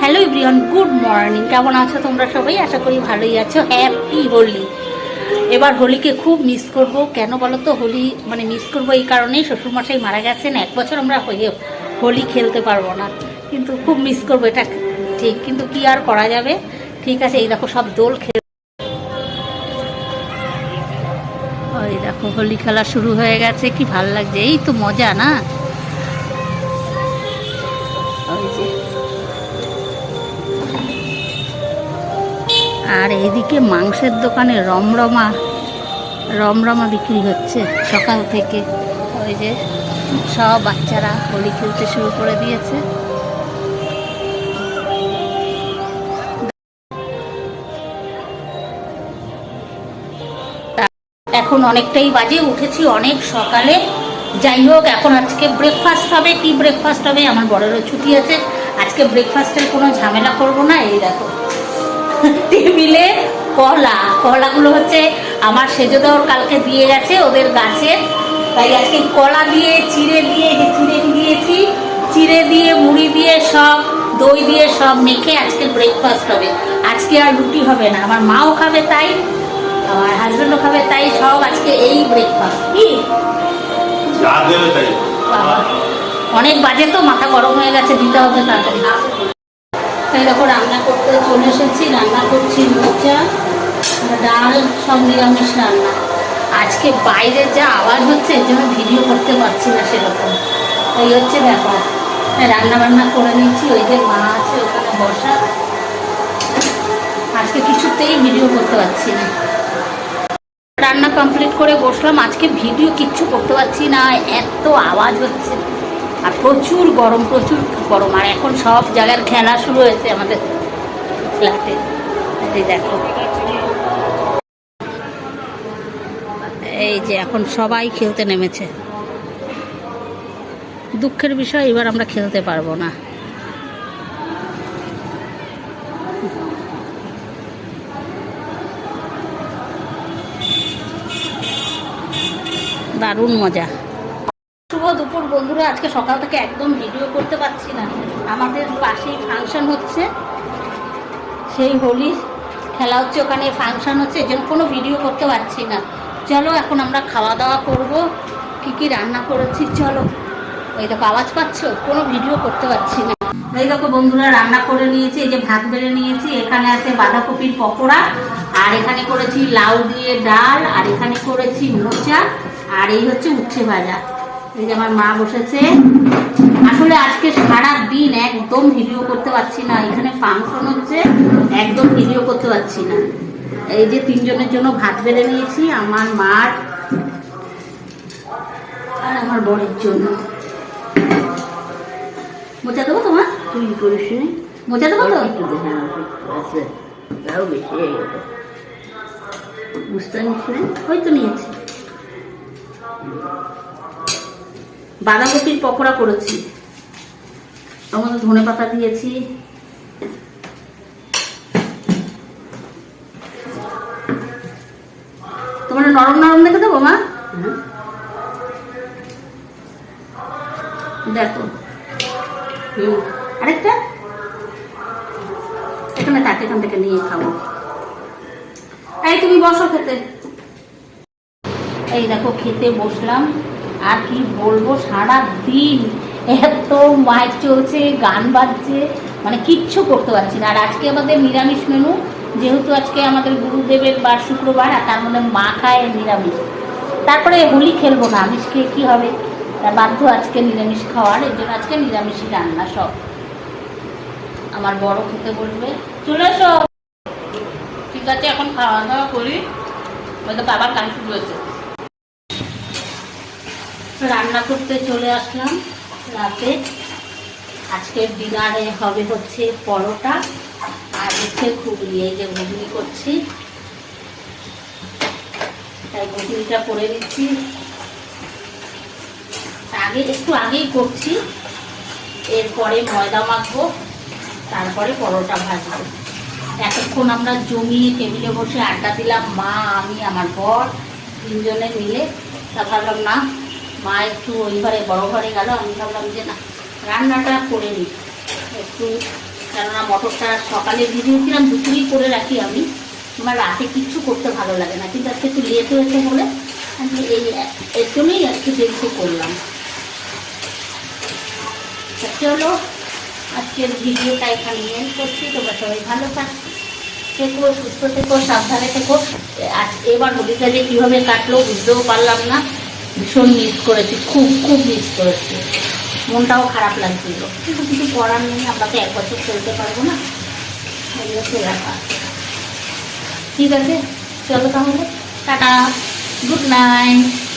Hello everyone, good morning. কেমন আছো তোমরা সবাই? আশা করি ভালোই আছো। হ্যাপি হোলি। এবার হোলিকে খুব মিস করব। কেন বলো তো হোলি মানে মিস করব এই কারণেই শ্বশুরমশাই মারা গেছেন। এক বছর আমরা হয়ে হোলি খেলতে পারব না। কিন্তু খুব মিস করব, এটা ঠিক। কিন্তু কি আর করা যাবে? ঠিক আছে, এই দেখো সব দোল খেল ওই দেখো, হোলি খেলা শুরু হয়ে গেছে। কি ভালো লাগছে। এই তো মজা, না? আর এইদিকে মাংসের দোকানে রমরমা রমরমা বিক্রি হচ্ছে সকাল থেকে। ওই যে সব বাচ্চারা হোলি খেলতে শুরু করে দিয়েছে। এখন অনেকটাই বাজে, উঠেছি অনেক সকালে। যাই হোক, এখন আজকে ব্রেকফাস্ট হবে। কি ব্রেকফাস্ট হবে? আমার বড়েরও ছুটি আছে। আজকে ব্রেকফাস্টের কোনো ঝামেলা করব না। এই দেখো। টেবিলে কলা। কলাগুলো হচ্ছে আমার সেজো কালকে দিয়ে গেছে ওদের গাছে। তাই আজকে কলা দিয়ে চিড়ে দিয়ে যে চিড়ে দিয়েছি চিড়ে দিয়ে মুড়ি দিয়ে সব দই দিয়ে সব মেখে আজকে ব্রেকফাস্ট হবে। আজকে আর রুটি হবে না আমার মাও খাবে তাই আমার হাজব্যান্ডও খাবে তাই সব আজকে এই ব্রেকফাস্ট কি? অনেক বাজে তো মাথা গরম হয়ে গেছে দিতে হবে তাড়াতাড়ি। তাই দেখো, রান্না করতে চলে এসেছি। রান্না করছি মোচা, ডাল, সব নিরামিষ রান্না। আজকে বাইরে যা আওয়াজ হচ্ছে, এর জন্য ভিডিও করতে পারছি না সেরকম। এই হচ্ছে ব্যাপার। রান্না বান্না করে নিচ্ছি ওই যে মা আছে, ওখানে বসা। আজকে কিছুতেই ভিডিও করতে পারছি না। রান্না কমপ্লিট করে বসলাম। আজকে ভিডিও কিচ্ছু করতে পারছি না। এত আওয়াজ হচ্ছে। আর প্রচুর গরম প্রচুর গরম। আর এখন সব জায়গার খেলা শুরু হয়েছে আমাদের ফ্ল্যাটে। দেখো। এই যে এখন সবাই খেলতে নেমেছে। দুঃখের বিষয়, এবার আমরা খেলতে পারব না। দারুণ মজা। বন্ধুরা আজকে সকাল থেকে একদম ভিডিও করতে পারছি না। আমাদের পাশেই ফাংশন হচ্ছে। সেই হোলি খেলা হচ্ছে, ওখানে ফাংশন হচ্ছে এই কোনো ভিডিও করতে পারছি না। চলো, এখন আমরা খাওয়া দাওয়া করব। কি কি রান্না করেছি, চলো। এই দেখো, আওয়াজ পাচ্ছ? কোনো ভিডিও করতে পারছি না। এই দেখো, বন্ধুরা, রান্না করে নিয়েছি, এই যে ভাত বেড়ে নিয়েছি। এখানে আছে বাঁধাকপির পকোড়া, আর এখানে করেছি লাউ দিয়ে ডাল, আর এখানে করেছি মোচা, আর এই হচ্ছে উচ্ছে ভাজা। এই যে আমার মা বসেছে আসলে আজকে সারা দিন একদম ভিডিও করতে পারছি না এখানে ফাংশন হচ্ছে একদম ভিডিও করতে পারছি না এই যে তিনজনের জন্য ভাত বেড়ে নিয়েছি আমার মার আর আমার বরের জন্য মোচা দেবো তোমার তুই করিস? মোচা দেবো তো। তাও বেশি হয়ে গেল। বুঝতে পারিস নি? ওই তো নিয়েছি বাঁধাকপির পকোড়া করেছি। আমাদের ধনে পাতা দিয়েছি। তোমার নরম নরম দেখে দেবো, মা? দেখো। হুম। আরেকটা? এখানে তাকে এখান থেকে নিয়ে খাব। এই তুমি বসো খেতে। এই দেখো, খেতে বসলাম। আর কি বলব সারা দিন এত মাইক চলছে, গান বাজছে মানে কিচ্ছু করতে পারছি না। আর আজকে আমাদের নিরামিষ মেনু যেহেতু আজকে আমাদের গুরুদেবের বার শুক্রবার, আর তার মধ্যে মা খায় নিরামিষ। তারপরে হোলি খেলব না, আমিষ খেয়ে কী হবে? তা বাধ্য আজকে নিরামিষ খাওয়ার এই জন্য আজকে নিরামিষই রান্না সব। আমার বড় খেতে বলবে, চলে এসো। ঠিক আছে, এখন খাওয়া দাওয়া করি। বলতে বাবার গান শুরু হয়েছে। রান্না করতে চলে আসলাম রাতে। আজকের ডিনারে হবে হচ্ছে পরোটা আর হচ্ছে ঘুগনি, এই যে ঘুগনি করছি। তাই ঘুগনিটা করে দিচ্ছি আগে, একটু আগেই করছি। এরপরে ময়দা মাখবো, তারপরে পরোটা ভাজবো। এতক্ষণ আমরা জমিয়ে টেবিলে বসে আড্ডা দিলাম, মা, আমি, আমার বর, তিনজনে মিলে। তা ভাবলাম, না মা একটু ওই ঘরে, বড় ঘরে গেল, আমি ভাবলাম যে না, রান্নাটা করে নিই। একটু, কেননা মটরটা সকালে ভিজিয়েছিলাম দুপুরেই করে রাখি আমি। আমার রাতে কিচ্ছু করতে ভালো লাগে না, কিন্তু আজকে একটু লেট হয়েছে বলে, আমি এই এর জন্যই আজকে দেরিতে করলাম। চলো, আজকের ভিডিওটা এখানে এন্ড করছি। তোমরা সবাই ভালো থাক, থেকো, সুস্থ থেকো, সাবধানে থেকো। আজ এবার হোলিটা যে কীভাবে কাটলো বুঝতেও পারলাম না। ভীষণ মিস করেছি, খুব খুব মিস করেছি। মনটাও খারাপ লাগছিল। কিন্তু কিছু করার নেই, আমরা তো এক বছর চলতে পারব না। ব্যাপার। ঠিক আছে? চলো তাহলে। টাটা। Good night.